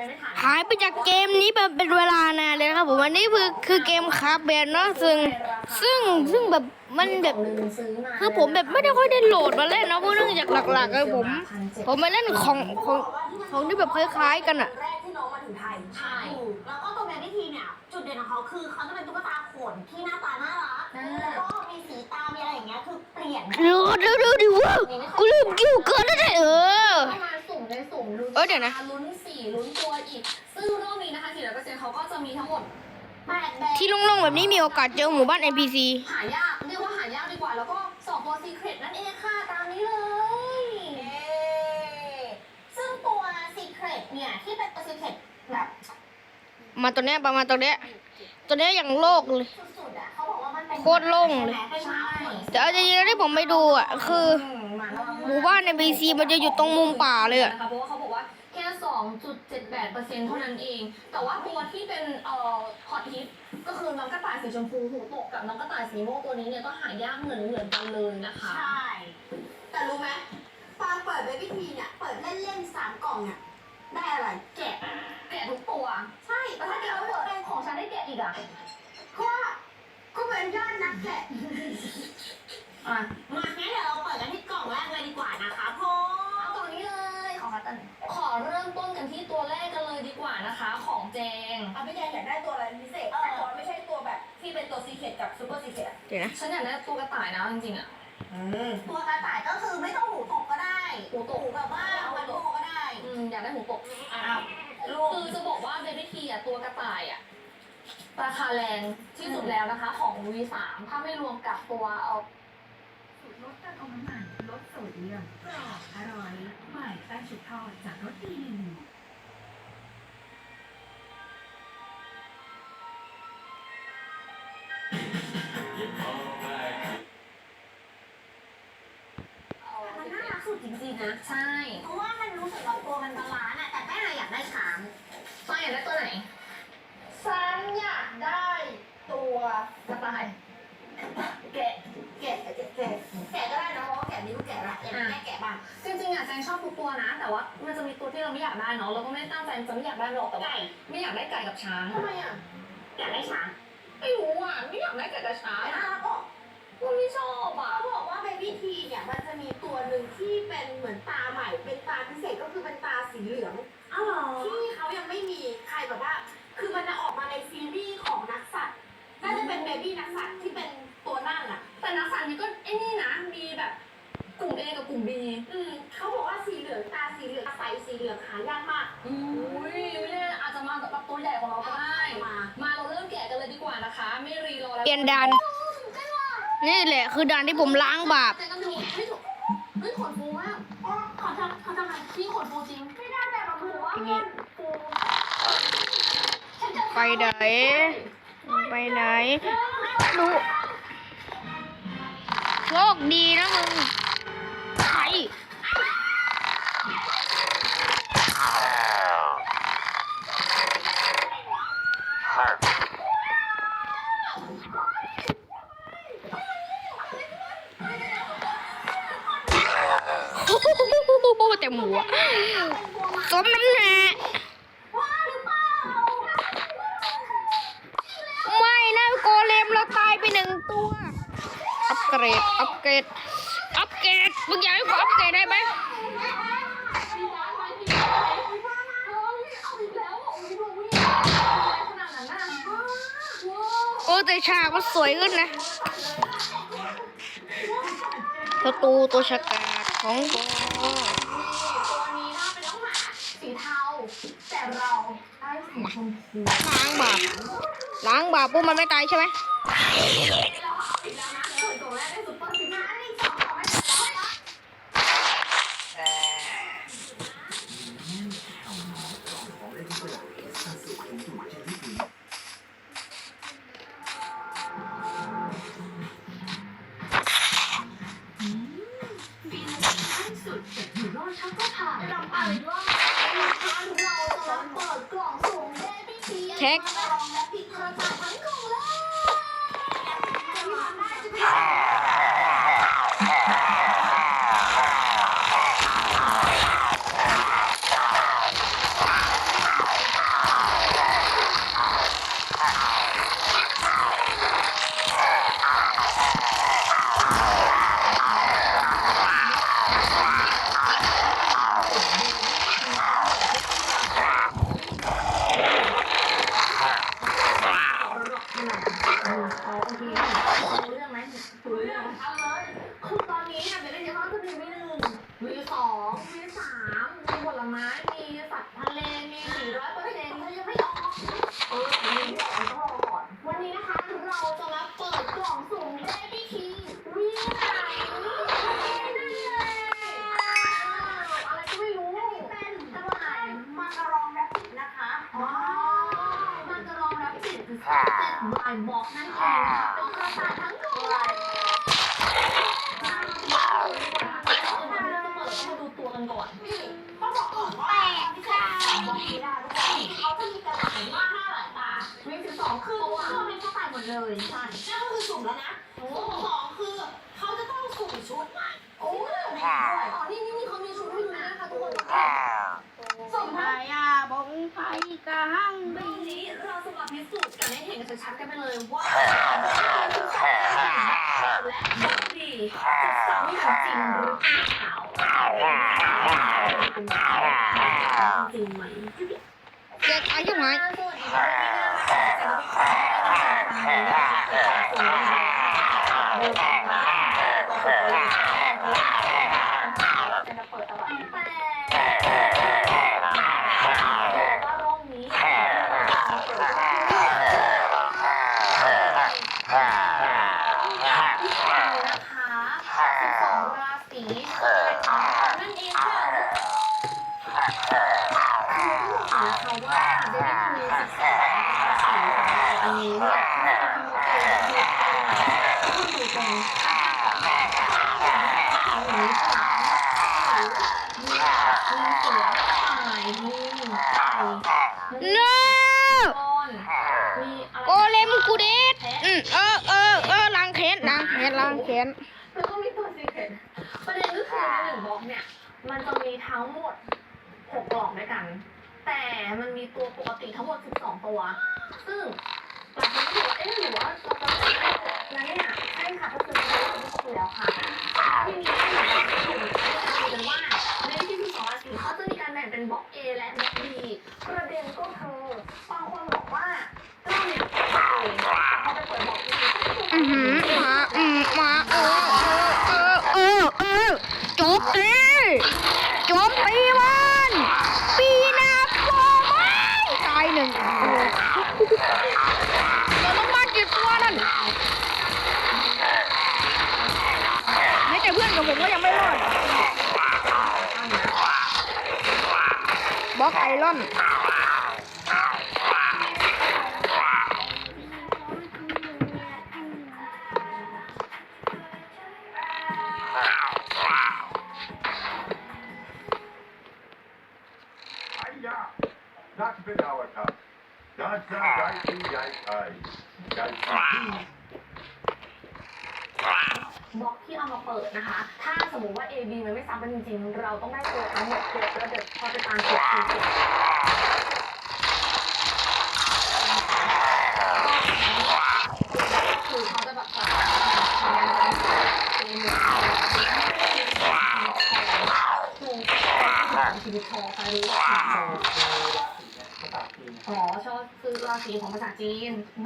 จะไม่ถ่ายหายไปจากเกมนี้แบบเป็นเวลานานเลยนะครับผมอันนี้คือคือเกมคาร์บแบนเนาะซึ่งซึ่งซึ่งแบบมันแบบกล่องหนึ่งซื้อมาคือผมแบบไม่ได้ค่อยได้โหลดมาเล่นเนาะเพราะเนื่องจากหลักๆเลยผม ผมมาเล่นของของของที่แบบคล้าย ๆ กันอะแรกที่น้องมาถึงไทยใช่ถูกแล้วก็ตัวแมนนี่ทีเนี่ยจุดเด่นของเขาคือเขาจะเป็นตุ๊กตาขนที่หน้าตาน่ารักแล้วก็มีสีตามีอะไรอย่างเงี้ยคือเปลี่ยนเร็วเร็วเร็วดิวะกูลืมกิ้วเกินแล้วเนี่ยเออเข้ามาสุ่มในสุ่มลุ้นเออเดี๋ยวนะ ลุ้นสี่ลุ้นตัวอีก ซึ่งรอบนี้นะคะสี่ร้อยเปอร์เซ็นต์เขาก็จะมีทั้งหมดแปดแบบที่โล่งๆแบบนี้มีโอกาสเจอหมู่บ้าน NPC หายากเรียกว่าหายากดีกว่า แล้วก็สองตัวซีเครตนั่นเองค่ะตามนี้เลยเอ๊ะซึ่งตัว Secret เนี่ยที่เป็นตัว Secret แบบมาตัวเนี้ยประมาณตัวเนี้ยตัวเนี้ยอย่างโลกเลย สุดๆอะเขาบอกว่ามันเป็นโคตรโล่งเลย ใช่ไหมแต่เอาจริงๆแล้วที่ผมไปดูอะ คือมาแล้วหมู่บ้าน NPC มันจะอยู่ตรงมุมป่าเลยอะนะคะเพราะว่าเขาบอกว่าแค่ 2.78%เท่านั้นเอง แต่ว่าตัวที่เป็นเอ่อฮอตฮิตก็คือน้องกระต่ายสีชมพูหูตกกับน้องกระต่ายสีม่วงตัวนี้เนี่ยก็หายากเหมือนเหมือนกันเลยนะคะ ใช่ แต่รู้ไหมตอนเปิดเบบี้ทีเนี่ยเปิดเล่นๆสามกล่องเนี่ยได้อะไร แกะแกะทุกตัว ใช่แล้วถ้าเกิดว่าเปิดเป็นของฉันได้แกะอีกอะเพราะว่าก็เป็นยอดนักแกะ อะ มางั้นเดี๋ยวเราเปิดกันที่กล่องแรกเลยดีกว่านะคะพอเอาตัวนี้ เลยของคัตตัน ขอเริ่มต้นกันที่ตัวแรกกันเลยดีกว่านะคะ ของแจง เอาพี่แจงอยากได้ตัวอะไรพิเศษแต่ว่าไม่ใช่ตัวแบบที่เป็นตัวซีเคทกับซูเปอร์ซีเคทเดี๋ยวนะ ฉันอยากได้ตัวกระต่ายนะจริงๆอะตัวกระต่ายก็คือไม่ต้องหูตกก็ได้หูตกหูแบบว่ามันโตก็ได้ อืมอยากได้หูปกอ้าว ลูกคือจะบอกว่าเบบี้ทีอะตัวกระต่ายอะราคาแรงที่สุดแล้วนะคะ ของ V3 ถ้าไม่รวมกับตัวเอา สูตรลดการเอาน้ำมันลดโซเดียมกรอบอร่อยใหม่แป้งชุบทอดจากรสดีมันน่ารักสุดจริงๆนะ ใช่ เพราะว่ามันรู้สึกว่าตัวมันบาลานซ์อะแต่แม่เราอยากได้ช้างป้าอยากได้ตัวไหน ฉันอยากได้ตัวกระต่ายแกะแกะแกะแกะแกะแกะก็ได้ แกะละอยากได้แม่แกะบ้างจริงๆอะแจงชอบทุกตัวนะ แต่ว่ามันจะมีตัวที่เราไม่อยากได้เนาะเราก็ไม่ได้ตั้งใจจะไม่อยากได้หรอกแต่ว่าไก่ไม่อยากได้ไก่กับช้างทำไมอะอยากได้ช้างไม่รู้อะไม่อยากได้ไก่กับช้างน่าอะรักออกมันไม่ชอบอะเขาบอกว่าเบบี้ทีเนี่ยมันจะมีตัวหนึ่งที่เป็นเหมือนตาใหม่เป็นตาพิเศษก็คือเป็นตาสีเหลือง เปลี่ยนด่าน นี่แหละ คือด่านที่ผมล้างบาปแต่กันดูเฮ้ยถูกเฮ้ยขนฟูมากอ๋อขอทำขอทำอะไรพี่ขนฟูจริงไม่ได้แต่เราถือว่าอย่างงี้มันปูฉันจะไปไหน ไปไหนดูโชคดีนะมึงไป แต่หมูอะสมน้ำหนักว่าหรือเปล่าไม่นะโกเลมเราตายไปหนึ่งตัว อัปเกรด อัปเกรด อัปเกรดมึงอยากให้กูอัปเกรดได้ไหมโอ้แต่ฉากมันสวยขึ้นนะประตูตัวฉกาจของโบ ตัวนี้น่าเป็นน้องหมาสีเทา แต่เราได้สีชมพู ล้างบาป ล้างบาปปุ๊บมันไม่ตายใช่ไหม ไม้มีสัตว์ทะเล องคือเพราะว่าเป็นข้าวตายหมดเลยใช่นั่นก็คือสุ่มแล้วนะสุ่สองคือเขาจะต้องสุ่มชุดมาโอ้ยอ๋อนี่นี่นี่เขามีชุดให้ดูนะคะทุกคนสุ่มไทยอะบงไทยกะหังตรงนี้เราจะมาพิสูจน์กันให้เห็นกันชัดกันไปเลยว่าและโชคดีจะสามีขอจริงหรือเปล่าจริงไหม แกตายใช่ไหมเมันมีตัวปกติทั้งหมด 12 ตัว บล็อกไอรอน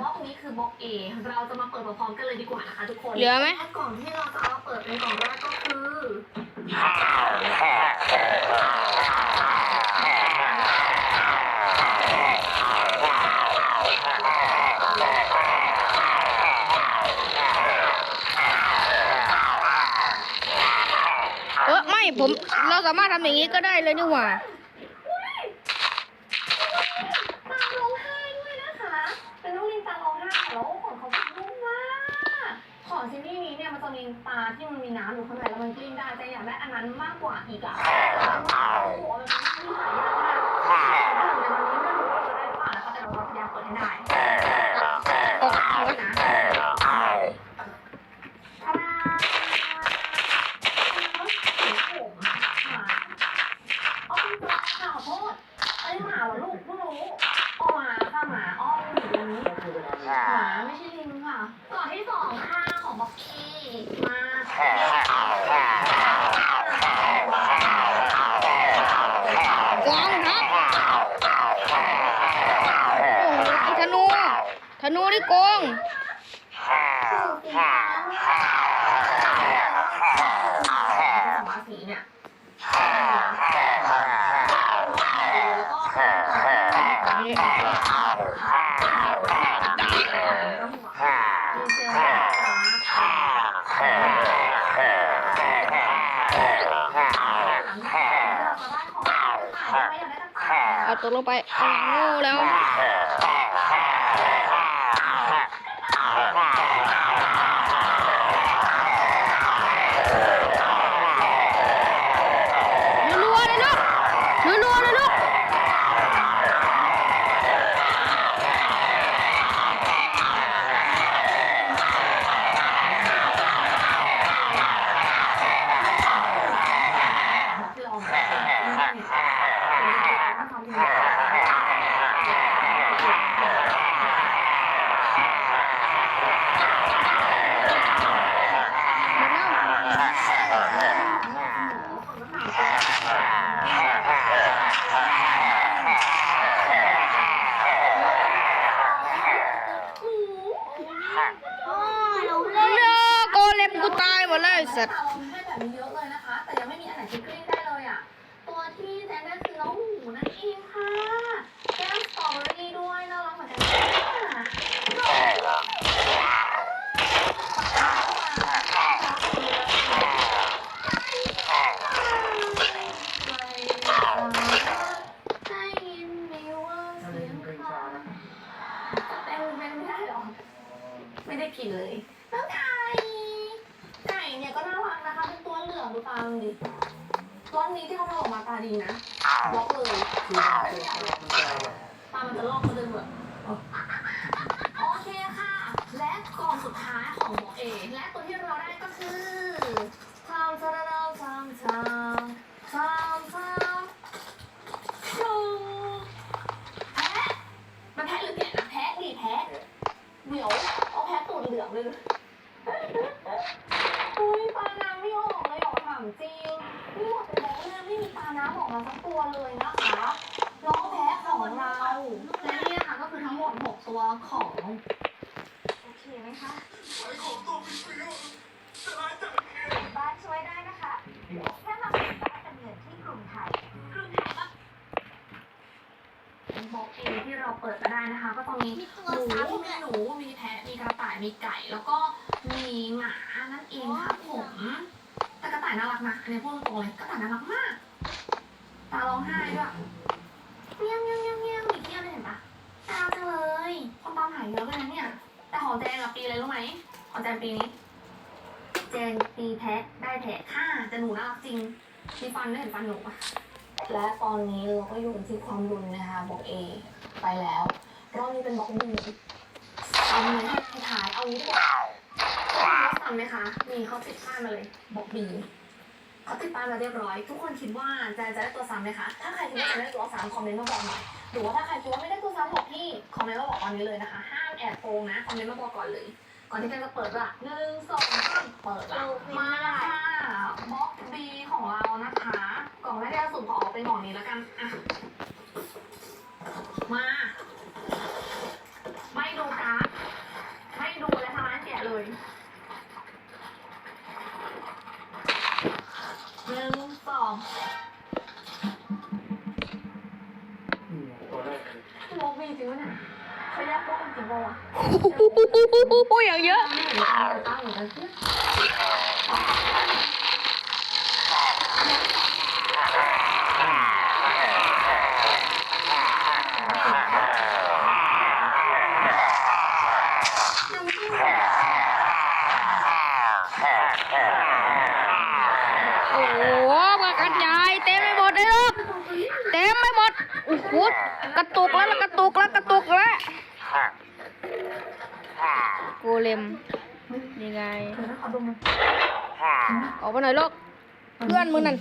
ว่าวันนี้คือบล็อก A เราจะมาเปิดพร้อมกันเลยดีกว่านะคะทุกคนเหลือไหมกล่องที่เราจะเอาเปิดเป็นกล่องแรกก็คือเออไม่ผมเราสามารถทำอย่างนี้ก็ได้เลยนี่หว่า 挂一杆 เอาตกลงไปเอาโง่แล้ว ดแล้วไอ้สัตว์เราให้แบบนี้เยอะเลยนะคะ แต่ยังไม่มีอันไหนที่กลิ้งได้เลยอะ ตัวที่แจนได้คือน้องหมูนั่นเองค่ะแก้มสตรอเบอรี่ด้วยน่ารักเหมือนกันค่ะได้ยินไหมว่าเสียงเขาเต้นเป็นไม่ได้หรอไม่ได้กินเลย ดูตามันดิตัวนี้ที่เขาทำออกมาตาดีนะบล็อกเลยตามันจะลอกมาเดินแบบโอเคค่ะ และกล่องสุดท้ายของบอกเอและตัวที่เราได้ก็คือทำทำทำทำทำทำทำชูแพะมันแพะหรือแกะนะแพะดิแพะเดี๋ยวเอาแพ้ตูดเหลืองเลยอุ้ยปลาน้ำไม่ออก เลยเหรอถามจริงนี่หมดไปแล้วเนี่ยไม่มีปลาน้ำออกมาสักตัวเลยนะคะน้องแพ้ของเรา และเนี่ยค่ะก็คือทั้งหมด 6 ตัวของ โอเคไหมคะบ้านช่วยได้นะคะแค่มาเป็นบ้านเป็นเงินที่กรุงไทยกรุงไทยก็บอกเองที่เราเปิดมาได้นะคะ ก็จะมีหนูมีหนูมีแพะมีกระต่ายมีไก่ แล้วก็มีหมานั่นเองค่ะผมแต่กระต่ายน่ารักนะอันนี้พูดตรงๆเลยกระต่ายน่ารักมาก ตาร้องไห้ด้วยเงี้ยวเงี้ยเงี้ยเงี้ยมีเงี้ยวเลยเห็นปะตาจังเลย คนตามหายเยอะเลยนะเนี่ย แต่ขอแจงอะปีอะไรรู้ไหมขอแจงปีนี้แจงปีแพะได้แพะค่ะแต่หนูน่ารักจริง มีฟันด้วยเห็นฟันหนูปะและตอนนี้เราก็อยู่กันที่ความรุนนะคะบอกเอไปแล้วรอบนี้เป็นบอกบีซ้ำเลยให้ท้ายเอางี้ดีกว่าเขาซ้ำไหมคะนี่เขาติดป้ามาเลยบอกบี เขาติดป้ายมาเรียบร้อย ทุกคนคิดว่าจะจะได้ตัวซ้ำไหมคะ ถ้าใครคิดว่าจะได้ตัวซ้ำคอมเมนต์มาบอกหน่อย หรือว่าถ้าใครคิดว่าไม่ได้ตัวซ้ำบอกพี่คอมเมนต์มาบอกตอนนี้เลยนะคะ ห้ามแอบโกงนะ คอมเมนต์มาบอกก่อนเลย ก่อนที่จะเปิดละหนึ่งสองสามเปิดละมาค่ะบล็อกบีของเรานะคะ กล่องแรกที่เราสุ่มขอเอาเป็นกล่องนี้แล้วกันอะมา ไม่ดูการ์ดไม่ดูและทำร้านแกะเลย หนึ่ งสองโมบีจริงวะเนี่ยเขาแยกพวกกันจริงปะวะอย่างเยอะ ตั้งเหมือนกันเนี่ยยังไม่ได้ โอ้โหมากระจายเต็มไปหมดเลยลูกเต็มไปหมดโอ้โห กระตุกแล้วกระตุกแล้วกระตุกแล้วโกเลมยังไงเดี๋ยวนะขอดมหน่อยออกมาหน่อยลูกเพื่อนมึงนั่น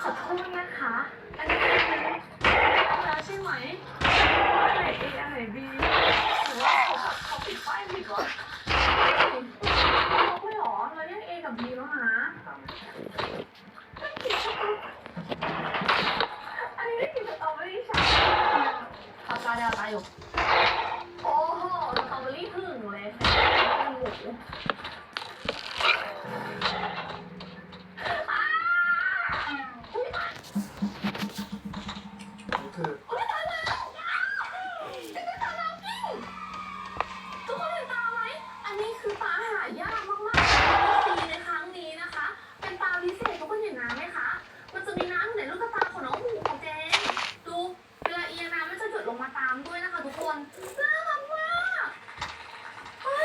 ขอโทษนะคะ อันนี้เป็นแล้วใช่ไหมอันไหนเออันไหนบีหรือว่าเขาแบบเขาปิดป้ายผิดเหรอเขาไม่หรอเราเรียกเอันนี้ไม่กินสตรอเบอรี่ใช่ปากกาเดาตายอยู่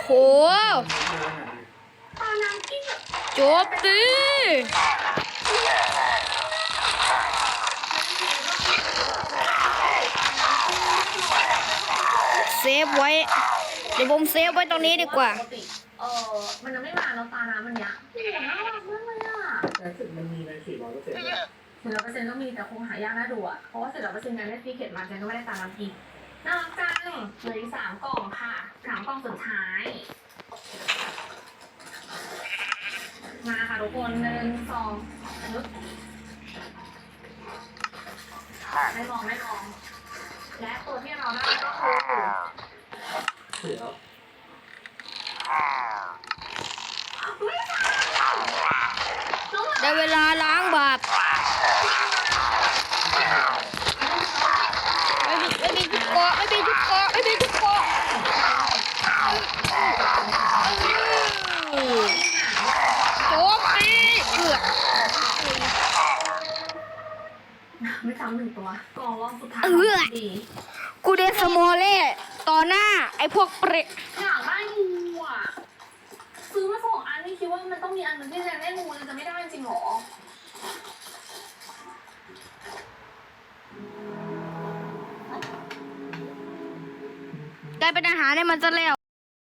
หตาน้ำกิ้งแบบจบตีเซฟไว้ดี๋ยวผมเซฟไว้ตรงนี้ดีกว่าปติเออมันจะไม่มาแล้วตาน้ำมันเนี้ยโอ้โหน่ารักมากเลยอะแต่รู้สึกมันมีในสี่ร้อยเปอร์เซ็นต์สิบเปอร์เซ็นต์ก็มีแต่คงหายากน่าดูอะ เพราะว่าสิบเปอร์เซ็นต์การได้ฟรีเข็ดมาฉันก็ไม่ได้ตามน้ำอีก น่ารักจังเหลืออีกสามกล่องค่ะสามกล่องสุดท้าย มาค่ะทุกคนหนึ่งสองนึกไม่มองไม่มอง และตัวที่เราได้ก็คือเสือได้เวลาล้างบาป ไม่มีไม่มีทุกเกาะไม่มีทุกเกาะไม่มีทุกเกาะโจมตีเอือกไม่ซ้ำหนึ่งตัวกองรอบสุดท้ายดีกูเดสโมเล่ต่อหน้า ไอ้พวกเปรตอยากได้งูอะซื้อมาสองอันนี่คิดว่ามันต้องมีอันนึงที่จะได้งูจะไม่ได้จริงหรอ กลายเป็นอาหารให้มันซะแล้ว